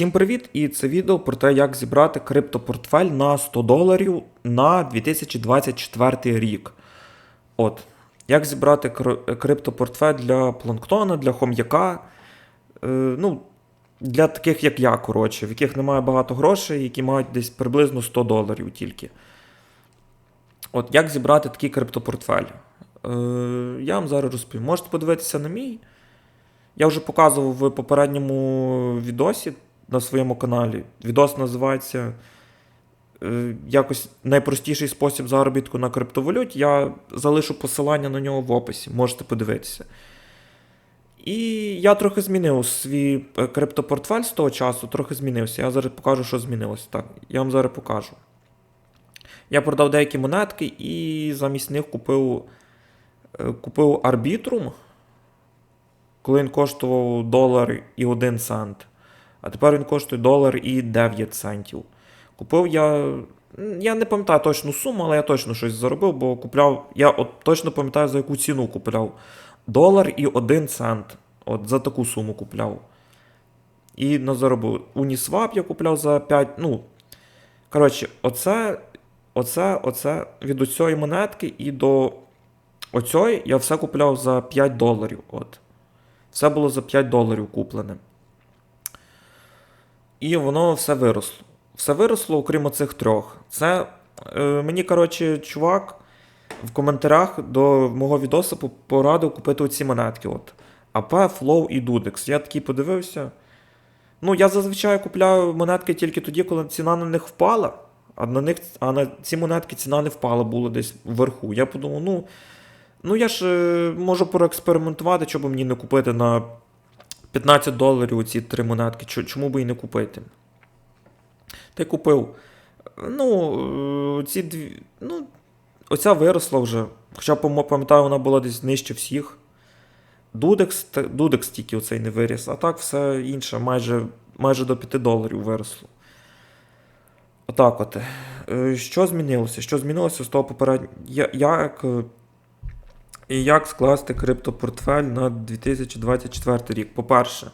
Всім привіт! І це відео про те, як зібрати криптопортфель на 100 доларів на 2024 рік. От. Як зібрати криптопортфель для планктона, для хом'яка. Е, ну, для таких, як я, коротше, в яких немає багато грошей, які мають десь приблизно 100 доларів тільки. От як зібрати такий криптопортфель? Е, я вам зараз розповім. Можете подивитися на мій. Я вже показував в попередньому відосі на своєму каналі. Відос називається е, якось найпростіший спосіб заробітку на криптовалюті. Я залишу посилання на нього в описі, можете подивитися. І я трохи змінив свій е, криптопортфель з того часу, трохи змінився. Я зараз покажу, що змінилося. Так, я вам зараз покажу. Я продав деякі монетки і замість них купив, е, купив Arbitrum, коли він коштував долар і 1 цент. А тепер він коштує долар і 9 центів. Купив я. Я не пам'ятаю точну суму, але я точно щось заробив, бо купляв. Я от точно пам'ятаю, за яку ціну купляв. Долар і 1 цент. От за таку суму купляв. І на заробив. Uniswap я купляв за 5. Ну. Коротше, оце, оце, оце від оцієї монетки і до оцієї я все купляв за 5 доларів. От. Все було за 5 доларів куплене. І воно все виросло. Все виросло, окрім оцих трьох. Це е, мені, коротше, чувак в коментарях до мого відосу порадив купити оці монетки. От. АП, Flow і Dudex. Я такий подивився. Ну, я зазвичай купляю монетки тільки тоді, коли ціна на них впала. А на них, а на ці монетки ціна не впала, було десь вверху. Я подумав, ну, ну я ж е, можу проекспериментувати, що би мені не купити на 15 доларів ці три монетки. Чому би і не купити? Й купив. Ну, е, ці дві. Ну, оця виросла вже. Хоча пам'ятаю, вона була десь нижче всіх. Дудекс, Дудекс тільки оцей не виріс, а так все інше майже, майже до 5 доларів виросло. Отак от. Е, Що змінилося? Що змінилося з того попереднього? Як, е, і як скласти криптопортфель на 2024 рік? По-перше,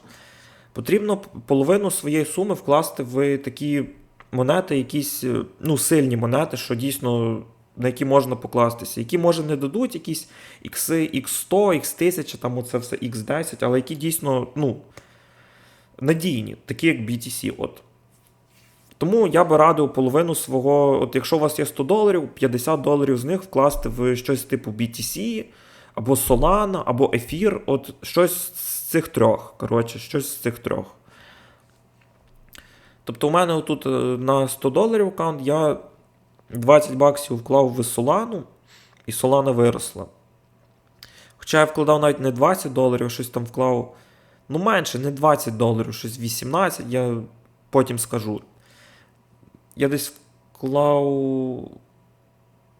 потрібно половину своєї суми вкласти в такі монети, якісь е, ну, сильні монети, що дійсно на які можна покластися, які може не дадуть якісь ікси, X100, X1000, там оце все X10, але які дійсно ну, надійні, такі як BTC. От. Тому я би радив половину свого, от якщо у вас є 100 доларів, 50 доларів з них вкласти в щось типу BTC, або Solana, або Ефір, от щось з цих трьох. Коротше, щось з цих трьох. Тобто, у мене отут е, на 100 доларів аккаунт я 20 баксів вклав в Solana, і Solana виросла. Хоча я вкладав навіть не 20 доларів, щось там вклав. Ну, менше, не 20 доларів, щось 18, я потім скажу. Я десь вклав.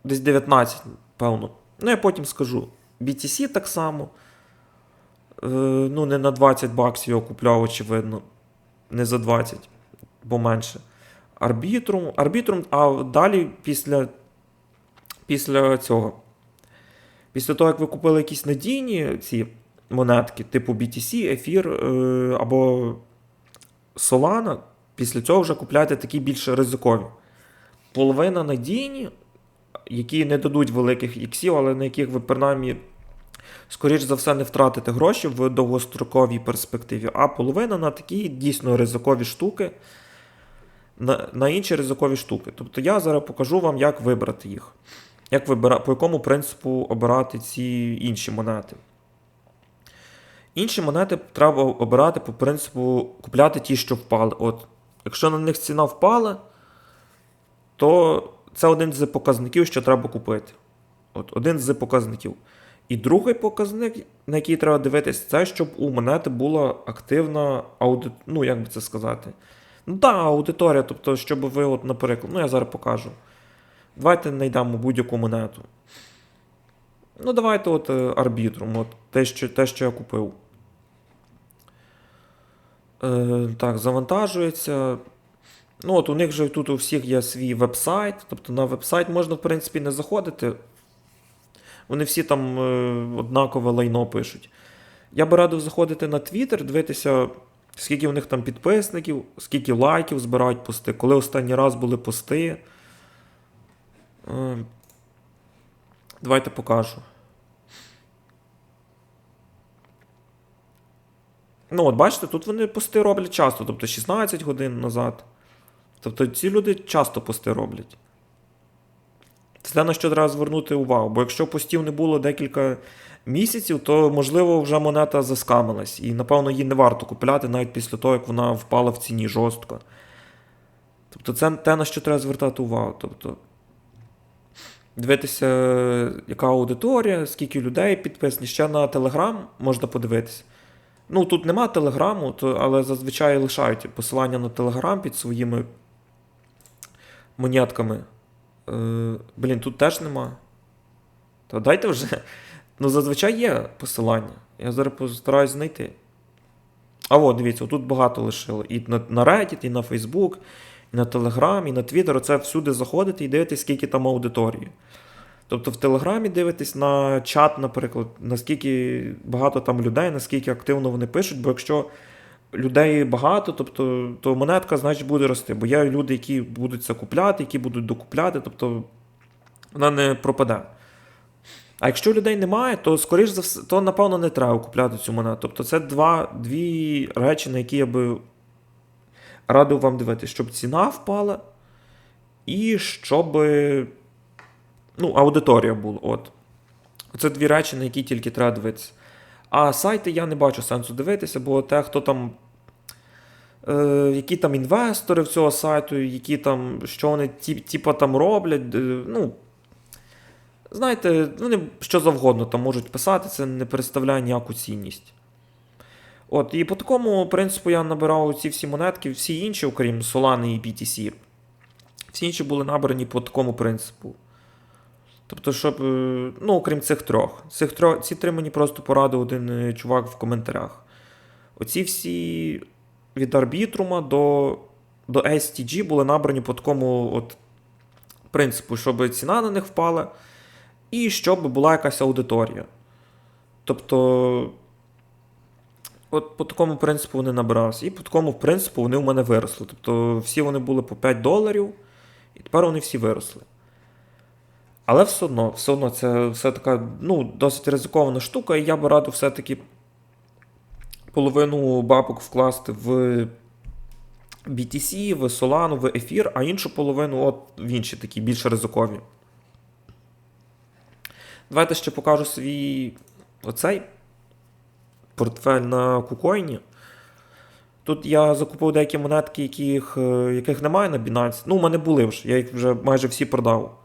Десь 19, певно. Ну, я потім скажу. BTC так само. Е, ну, не на 20 баксів його купляв, очевидно. Не за 20, бо менше. Арбітрум. Арбітрум, а далі після, після цього. Після того, як ви купили якісь надійні ці монетки, типу BTC, Ефір е, або Solana, після цього вже купляйте такі більш ризикові. Половина надійні, які не дадуть великих іксів, але на яких ви принаймні, скоріш за все, не втратите гроші в довгостроковій перспективі, а половина на такі дійсно ризикові штуки, на, на інші ризикові штуки. Тобто я зараз покажу вам, як вибрати їх. Як вибира... По якому принципу обирати ці інші монети. Інші монети треба обирати по принципу купляти ті, що впали. От, якщо на них ціна впала, то це один з показників, що треба купити. От, один з показників. І другий показник, на який треба дивитися, це щоб у монети була активна аудит... ну, як би це сказати. Ну так, аудиторія, тобто, щоб ви, от, наприклад, ну я зараз покажу. Давайте знайдемо будь-яку монету. Ну, давайте от е, арбітрум, от те, що, те, що я купив. Е, так, завантажується. Ну, от у них же тут у всіх є свій веб-сайт. Тобто на веб-сайт можна, в принципі, не заходити. Вони всі там е, однакове лайно пишуть. Я би радив заходити на Twitter, дивитися скільки в них там підписників, скільки лайків збирають пости, коли останній раз були пости. Е, Давайте покажу. Ну, от бачите, тут вони пости роблять часто, тобто 16 годин назад. Тобто ці люди часто пости роблять. Це те, на що треба звернути увагу. Бо якщо постів не було декілька місяців, то можливо вже монета заскамилась. І, напевно, її не варто купляти навіть після того, як вона впала в ціні жорстко. Тобто, це те, на що треба звертати увагу. Тобто, дивитися, яка аудиторія, скільки людей підписані. Ще на Телеграм можна подивитися. Ну, тут нема телеграму, то, але зазвичай лишають посилання на телеграм під своїми монетками. Е, блін, тут теж нема. То дайте вже. Ну, зазвичай є посилання. Я зараз постараюсь знайти. А от, дивіться, тут багато лишили. І на, на Reddit, і на Facebook, і на Telegram, і на Twitter. Оце всюди заходите і дивитесь, скільки там аудиторії. Тобто в Телеграмі дивитесь на чат, наприклад, наскільки багато там людей, наскільки активно вони пишуть, бо якщо людей багато, тобто, то монетка, значить, буде рости. Бо є люди, які будуть це купляти, які будуть докупляти, тобто вона не пропаде. А якщо людей немає, то скоріш за все, то напевно не треба купляти цю монету. Тобто це два, дві речі, на які я би радив вам дивитися, щоб ціна впала, і щоб ну, аудиторія була. От. Це дві речі, на які тільки треба дивитися. А сайти я не бачу сенсу дивитися, бо те, хто там. Е, які там інвестори в цього сайту, які там, що вони ті, типа там роблять. е, ну, Знаєте, вони що завгодно там можуть писати, це не представляє ніяку цінність. От, І по такому принципу я набирав ці всі монетки, всі інші, окрім Solana і BTC. Всі інші були набрані по такому принципу. Тобто, щоб, е, ну, окрім цих трьох. Цих трьох ці три мені просто порадив один е, чувак в коментарях. Оці всі від арбітрума до до STG були набрані по такому от принципу, щоб ціна на них впала, і щоб була якась аудиторія. Тобто, от по такому принципу вони набиралися. І по такому принципу вони у мене виросли. Тобто, всі вони були по 5 доларів, і тепер вони всі виросли. Але все одно, все одно це все така ну, досить ризикована штука, і я би радив все-таки половину бабок вкласти в BTC, в Solana, в ефір, а іншу половину от в інші такі більш ризикові. Давайте ще покажу свій оцей портфель на кукоїні. Тут я закупив деякі монетки, яких, е, яких немає на Binance. Ну, у мене були вже, я їх вже майже всі продав.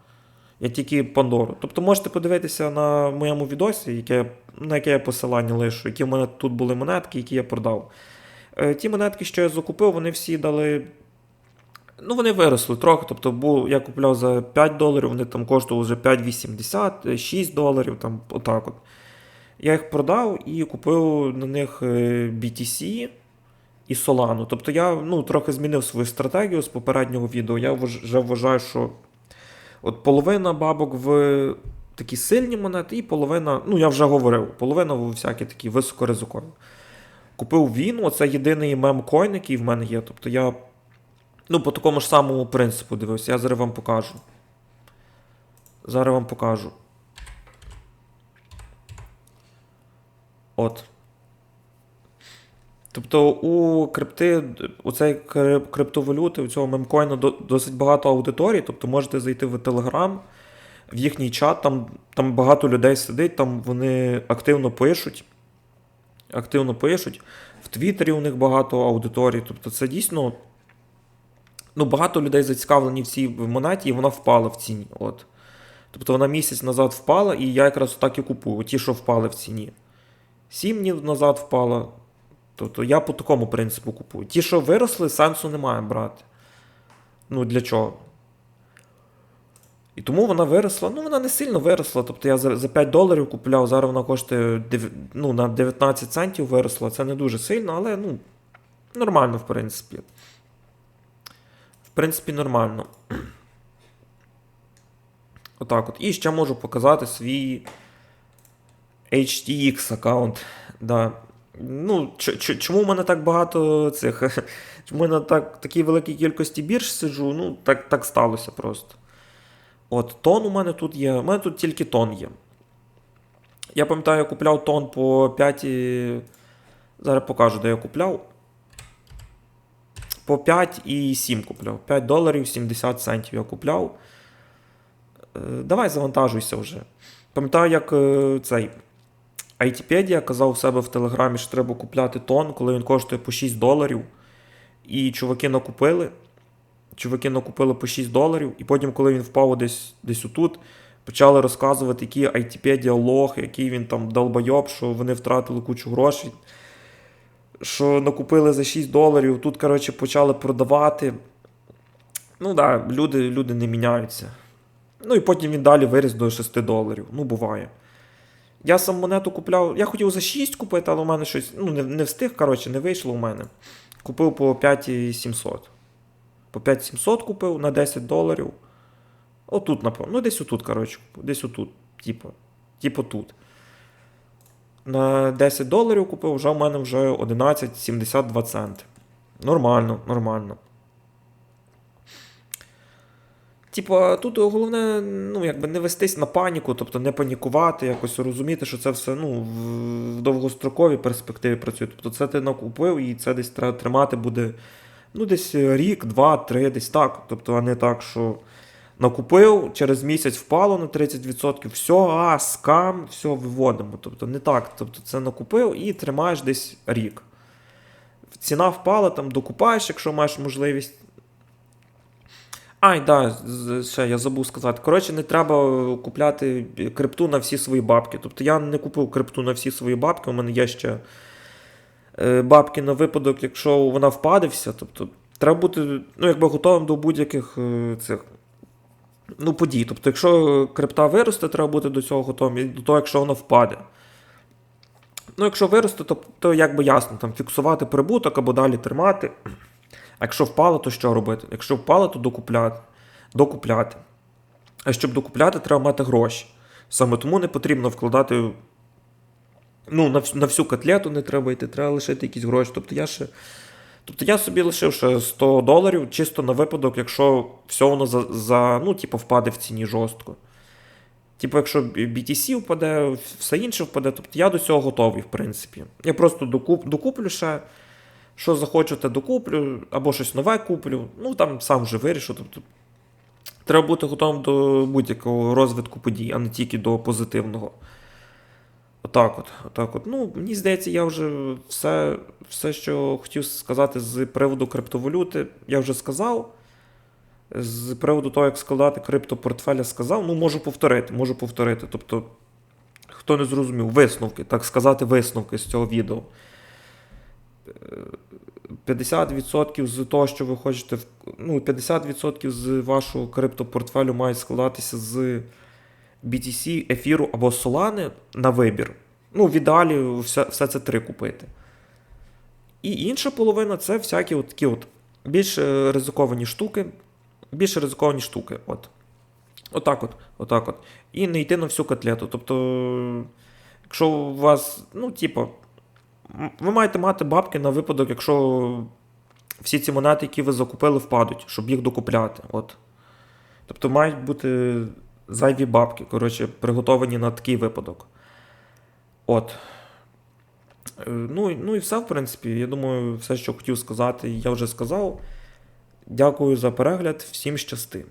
Я тільки Пандору. Тобто можете подивитися на моєму відосі, яке, на яке я посилання лишу, які в мене тут були монетки, які я продав. Е, ті монетки, що я закупив, вони всі дали. Ну, вони виросли трохи. Тобто, був, я купляв за 5 доларів, вони там коштували вже 5,80, 6 доларів, там отак от. Я їх продав і купив на них е, BTC і Solana. Тобто я ну, трохи змінив свою стратегію з попереднього відео. Я вже вважаю, що. От половина бабок в такі сильні монети, і половина, ну я вже говорив, половина в всякі такі високоризикові. Купив він, оце єдиний мемкоін, який в мене є. Тобто я ну, по такому ж самому принципу дивився. Я зараз вам покажу. Зараз вам покажу. От. Тобто у крипти, у цей криптовалюти, у цього мемкоїна досить багато аудиторії, тобто можете зайти в Телеграм, в їхній чат, там там багато людей сидить, там вони активно пишуть. Активно пишуть. В Твіттері у них багато аудиторії. Тобто це дійсно ну, багато людей зацікавлені в цій монеті, і вона впала в ціні. От. Тобто вона місяць назад впала, і я якраз так і купую, ті, що впали в ціні. Сім днів назад впала. Тобто я по такому принципу купую. Ті, що виросли, сенсу немає брати. Ну, для чого? І тому вона виросла. Ну, вона не сильно виросла. Тобто я за 5 доларів купляв, зараз вона коштує ну, на 19 центів виросла. Це не дуже сильно, але ну, нормально, в принципі. В принципі, нормально. Отак от. І ще можу показати свій HTX аккаунт. Да. Ну, чому в мене так багато цих. Чому я на так, такій великій кількості бірж сиджу? Ну, так, так сталося просто. От, тон у мене тут є. У мене тут тільки тон є. Я пам'ятаю, я купляв тон по 5. Зараз покажу, де я купляв. По 5 і 7 купляв. 5 доларів 70 центів я купляв. Е, Давай завантажуйся вже. Пам'ятаю, як е, цей Айтіпедія казав у себе в Телеграмі, що треба купляти тон, коли він коштує по 6 доларів. І чуваки накупили. Чуваки накупили по 6 доларів, і потім, коли він впав десь, десь отут, почали розказувати, які Айтіпедія лох, який він там долбойоб, що вони втратили кучу грошей. Що накупили за 6 доларів, тут, коротше, почали продавати. Ну так, да, люди, люди не міняються. Ну і потім він далі виріс до 6 доларів. Ну, буває. Я сам монету купляв. Я хотів за 6 купити, але у мене щось. Ну, не, не встиг, коротше, не вийшло у мене. Купив по 5700. По 5700 купив на 10 доларів. Отут, напевно. Ну, десь отут, коротше. Десь отут. Типу. Типу тут. На 10 доларів купив, вже у мене вже 11,72 центи. Нормально, нормально. Типа, тут головне, ну, якби не вестись на паніку, тобто не панікувати, якось розуміти, що це все ну, в довгостроковій перспективі працює. Тобто це ти накупив і це десь треба тримати буде ну, десь рік, два, три, десь так. Тобто, а не так, що накупив, через місяць впало на 30%, все, а, скам, все, виводимо. Тобто не так. Тобто це накупив і тримаєш десь рік. Ціна впала, там докупаєш, якщо маєш можливість. Ай, да, ще я забув сказати. Коротше, не треба купляти крипту на всі свої бабки. Тобто я не купив крипту на всі свої бабки, у мене є ще е, бабки на випадок, якщо вона впаде вся. Тобто, треба бути ну, якби готовим до будь-яких е, цих ну, подій. Тобто, якщо крипта виросте, треба бути до цього готовим, і до того, якщо вона впаде. Ну, якщо виросте, то, то якби ясно, там фіксувати прибуток або далі тримати. А якщо впало, то що робити? Якщо впало, то докупляти. докупляти. А щоб докупляти, треба мати гроші. Саме тому не потрібно вкладати. Ну, на всю, на всю котлету не треба йти, треба лишити якісь гроші. Тобто я ще. Тобто я собі лишив ще 100 доларів чисто на випадок, якщо все воно за, за ну, типу, впаде в ціні жорстко. Типу, якщо BTC впаде, все інше впаде, тобто я до цього готовий, в принципі. Я просто докуп, докуплю ще. Що захочу, те докуплю, або щось нове куплю. Ну там сам вже вирішу. Тобто, треба бути готовим до будь-якого розвитку подій, а не тільки до позитивного. Отак от. Отак от. Ну, мені здається, я вже все, все, що хотів сказати з приводу криптовалюти, я вже сказав. З приводу того, як складати криптопортфеля, сказав. Ну, можу повторити, можу повторити. Тобто, хто не зрозумів, висновки, так сказати, висновки з цього відео. 50% з того, що ви хочете, ну, 50% з вашого криптопортфелю має складатися з BTC, ефіру або Solana на вибір. Ну, в ідеалі все, все це три купити. І інша половина це всякі от такі от більш е, ризиковані штуки. Більш ризиковані штуки. От. Отак от. Отак от. І не йти на всю котлету. Тобто, якщо у вас, ну, типу, Ви маєте мати бабки на випадок, якщо всі ці монети, які ви закупили, впадуть, щоб їх докупляти. От. Тобто мають бути зайві бабки, коротше, приготовані на такий випадок. От. Е, Ну, ну і все, в принципі. Я думаю, все, що хотів сказати, я вже сказав. Дякую за перегляд, всім щасти.